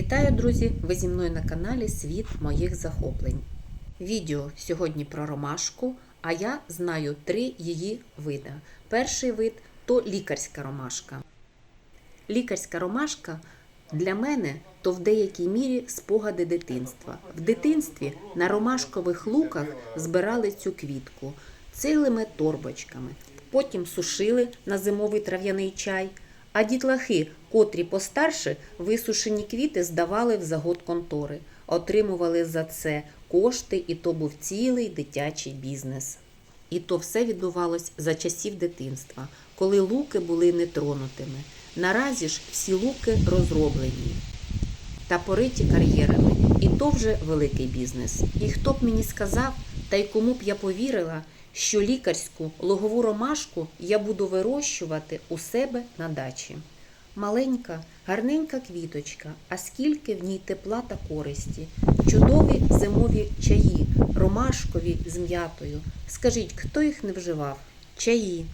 Вітаю, друзі! Ви зі мною на каналі Світ моїх захоплень. Відео сьогодні про ромашку, а я знаю три її види. Перший вид то лікарська ромашка. Лікарська ромашка для мене то в деякій мірі спогади дитинства. В дитинстві на ромашкових луках збирали цю квітку цілими торбочками, потім сушили на зимовий трав'яний чай. А дітлахи, котрі постарше, висушені квіти здавали в загод контори, отримували за це кошти, і то був цілий дитячий бізнес. І то все відбувалось за часів дитинства, коли луки були нетронутими. Наразі ж всі луки розроблені та пориті кар'єрами, і то вже великий бізнес. І хто б мені сказав, та й кому б я повірила, що лікарську логову ромашку я буду вирощувати у себе на дачі. Маленька, гарненька квіточка, а скільки в ній тепла та користі, чудові зимові чаї, ромашкові з м'ятою. Скажіть, хто їх не вживав? Чаї,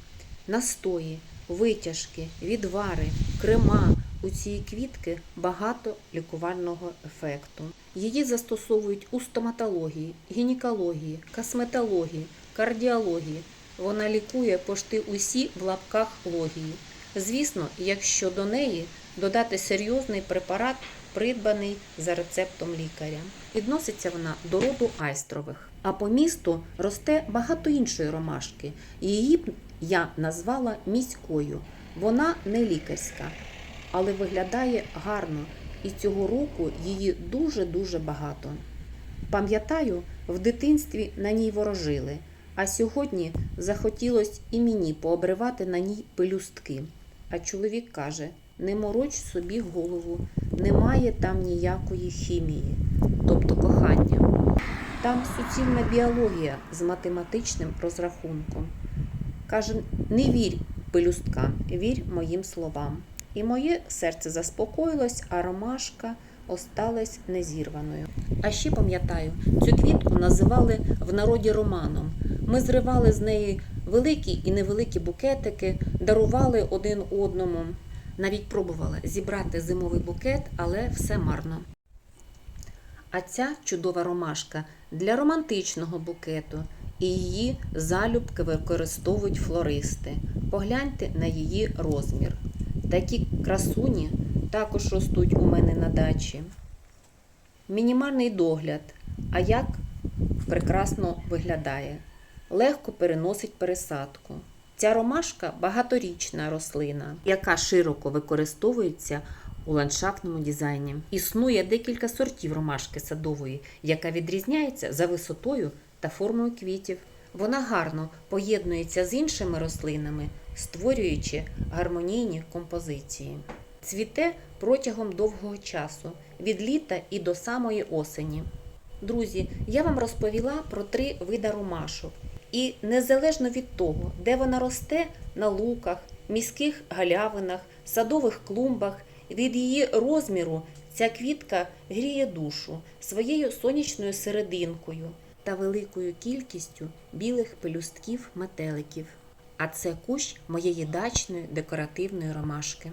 настої, витяжки, відвари, крема. У цієї квітки багато лікувального ефекту. Її застосовують у стоматології, гінекології, косметології, кардіології. Вона лікує пошти усі в лапках логії. Звісно, якщо до неї додати серйозний препарат, придбаний за рецептом лікаря. Відноситься вона до роду айстрових. А по місту росте багато іншої ромашки. Її б я назвала міською. Вона не лікарська, але виглядає гарно, і цього року її дуже-дуже багато. Пам'ятаю, в дитинстві на ній ворожили, а сьогодні захотілось і мені пообривати на ній пелюстки. А чоловік каже: не мороч собі голову, немає там ніякої хімії, тобто кохання. Там суцільна біологія з математичним розрахунком. Каже, не вірь пелюсткам, вірь моїм словам. І моє серце заспокоїлось, а ромашка осталась незірваною. А ще пам'ятаю, цю квітку називали в народі романом. Ми зривали з неї великі і невеликі букетики, дарували один одному. Навіть пробувала зібрати зимовий букет, але все марно. А ця чудова ромашка для романтичного букету, і її залюбки використовують флористи. Погляньте на її розмір. Такі красуні також ростуть у мене на дачі. Мінімальний догляд, а як прекрасно виглядає. Легко переносить пересадку. Ця ромашка багаторічна рослина, яка широко використовується у ландшафтному дизайні. Існує декілька сортів ромашки садової, яка відрізняється за висотою та формою квітів. Вона гарно поєднується з іншими рослинами, створюючи гармонійні композиції. Цвіте протягом довгого часу, від літа і до самої осені. Друзі, я вам розповіла про три вида ромашок. І незалежно від того, де вона росте на луках, міських галявинах, садових клумбах, від її розміру ця квітка гріє душу своєю сонячною серединкою та великою кількістю білих пелюстків метеликів. А це кущ моєї дачної декоративної ромашки.